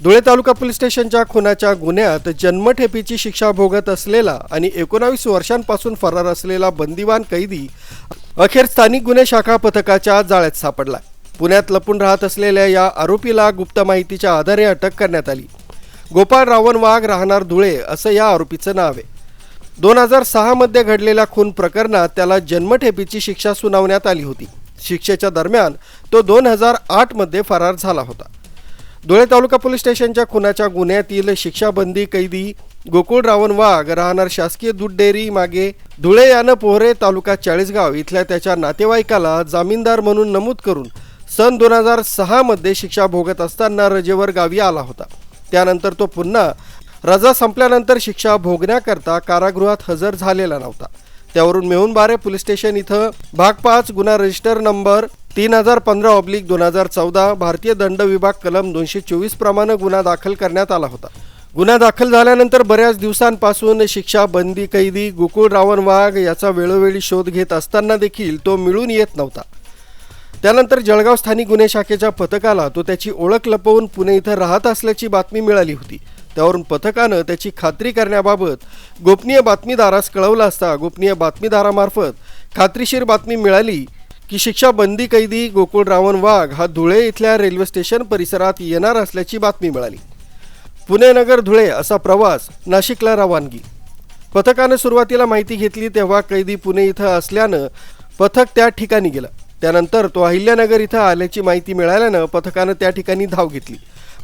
धुळे तालुका police स्टेशनच्या खुनाच्या गुन्ह्यात जन्मठेपीची शिक्षा भोगत असलेला आणि एकोणावीस वर्षांपासून फरार असलेला बंदिवान कैदी अखेर स्थानिक गुन्हे शाखा पथकाच्या जाळ्यात सापडला. पुण्यात लपून राहत असलेल्या या आरोपीला गुप्त माहितीच्या आधारे अटक करण्यात आली. गोपाळ रावण वाघ राहणार धुळे असं या आरोपीचं नाव आहे. दोन हजार सहामध्ये घडलेल्या खून प्रकरणात त्याला जन्मठेपीची शिक्षा सुनावण्यात आली होती. शिक्षेच्या दरम्यान तो दोन हजार आठमध्ये फरार झाला होता. धुळे तालुका पोलीस स्टेशनच्या खुनाच्या गुन्ह्यातील शिक्षाबंदी कैदी गोकुळ रावण वाघ राहणार शासकीय दूध डेअरी मागे धुळे यानं पोहरे तालुका चाळीसगाव इथल्या त्याच्या नातेवाईकाला जामीनदार म्हणून नमूद करून सन दोन हजार सहामध्ये शिक्षा भोगत असताना रजेवर गावी आला होता. त्यानंतर तो पुन्हा रजा संपल्यानंतर शिक्षा भोगण्याकरता कारागृहात हजर झालेला नव्हता. त्यावरून मेहुणबारे पोलीस स्टेशन इथं भाग पाच गुन्हा रजिस्टर नंबर तीन हजार पंधरा ऑब्लिक दोन हजार चौदा भारतीय दंड विभाग कलम दोनशे चोवीस प्रमाणे गुन्हा दाखल करण्यात आला होता. गुन्हा दाखल झाल्यानंतर बऱ्याच दिवसांपासून शिक्षा बंदी कैदी गोकुळ रावण वाघ याचा वेळोवेळी शोध घेत असताना देखील तो मिळून येत नव्हता. त्यानंतर जळगाव स्थानिक गुन्हे शाखेच्या पथकाला तो त्याची ओळख लपवून पुणे इथं राहत असल्याची बातमी मिळाली होती. त्यावरून पथकानं त्याची खात्री करण्याबाबत गोपनीय बातमीदारास कळवलं असता गोपनीय बातमीदारामार्फत खात्रीशीर बातमी मिळाली. की शिक्षा बंदी कैदी गोकुळ रावण वाघ हा धुळे इथल्या रेल्वे स्टेशन परिसरात येणार असल्याची बातमी मिळाली. पुणे नगर धुळे असा प्रवास नाशिकला रवानगी. पथकानं सुरुवातीला माहिती घेतली तेव्हा कैदी पुणे इथं असल्यानं पथक त्या ठिकाणी गेलं. त्यानंतर तो अहिल्यानगर इथं आल्याची माहिती मिळाल्यानं पथकानं त्या ठिकाणी धाव घेतली.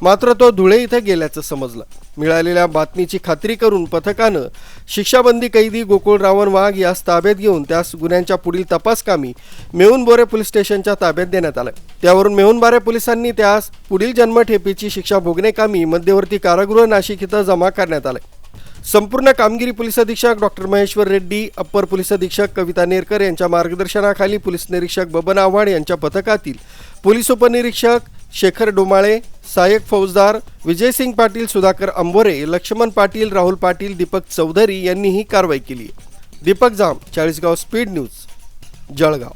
मात्र तो धुळे इथं गेल्याचं समजलं. मिळालेल्या बातमीची खात्री करून पथकानं शिक्षाबंदी कैदी गोकुळ रावण वाघ यास ताब्यात घेऊन त्यास गुन्ह्यांच्या पुढील तपासकामी मेहुणबोरे पोलीस स्टेशनच्या ताब्यात देण्यात आलं. त्यावरून मेहुणबारे पोलिसांनी त्यास पुढील जन्मठेपीची शिक्षा भोगणेकामी मध्यवर्ती कारागृह नाशिक इथं जमा करण्यात आलं संपूर्ण कामगिरी पोलीस अधीक्षक doctor Maheshwar Reddy upper police अधीक्षक कविता नेरकर यांच्या मार्गदर्शनाखाली पोलीस निरीक्षक बबन आव्हाड यांच्या पथकातील पोलीस उपनिरीक्षक शेखर डोमाळे सहाय्यक फौजदार विजयसिंग पाटील सुधाकर अंबोरे लक्ष्मण पाटील राहुल पाटील दीपक चौधरी यांनी ही कारवाई केली. Deepak Jam Chalisgaon speed news Jalgaon.